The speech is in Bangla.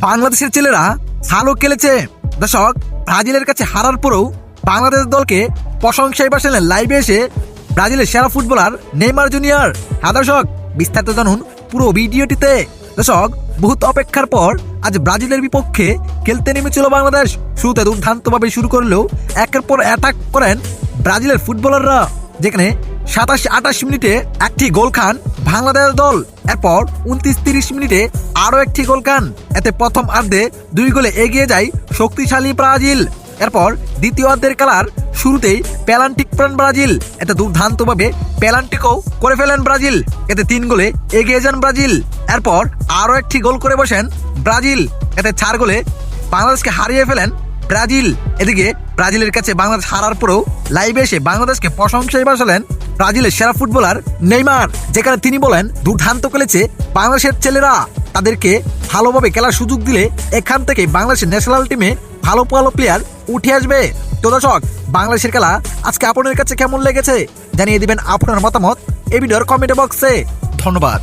বাংলাদেশের ছেলেরা ভালো খেলেছে। দর্শক, ব্রাজিলের কাছে হারার পরেও বাংলাদেশ দলকে প্রশংসায় বাসালেন লাইভে এসে ব্রাজিলের সেরা ফুটবলার নেইমার জুনিয়র। হ্যাঁ দর্শক, বিস্তারিত জানুন পুরো ভিডিওটিতে। দর্শক, বহুত অপেক্ষার পর আজ ব্রাজিলের বিপক্ষে খেলতে নেমেছিল বাংলাদেশ। শুরুতে দুর্দান্তভাবে শুরু করলেও একের পর অ্যাটাক করেন ব্রাজিলের ফুটবলাররা যেখানে সাতাশ আঠাশ মিনিটে একটি গোল খান বাংলাদেশ দল। এরপর উনত্রিশ তিরিশ মিনিটে আরও একটি গোল খান। এতে প্রথম অর্ধে দুই গোলে এগিয়ে যায় শক্তিশালী ব্রাজিল। এরপর দ্বিতীয় অর্ধের খেলার শুরুতেই পেলান্টিক প্রাণ ব্রাজিল। এতে দুর্দান্তভাবে পেলান্টিকও করে ফেলেন ব্রাজিল। এতে তিন গোলে এগিয়ে যান ব্রাজিল। এরপর আরও একটি গোল করে বসেন ব্রাজিল। এতে চার গোলে বাংলাদেশকে হারিয়ে ফেলেন ব্রাজিল। এদিকে ব্রাজিলের কাছে বাংলাদেশ হারার পরেও লাইভে এসে বাংলাদেশকে প্রশংসায় বাসালেন ব্রাজিলের সেরা ফুটবলার নেইমার, যেখানে তিনি বলেন, দুর্দান্ত খেলেছে বাংলাদেশের ছেলেরা। তাদেরকে ভালোভাবে খেলার সুযোগ দিলে এখান থেকে বাংলাদেশের ন্যাশনাল টিমে ভালো ভালো প্লেয়ার উঠে আসবে। তো দর্শক, বাংলাদেশের খেলা আজকে আপনাদের কাছে কেমন লেগেছে জানিয়ে দিবেন আপনার মতামত এই ভিডিওর কমেন্ট বক্সে ধন্যবাদ।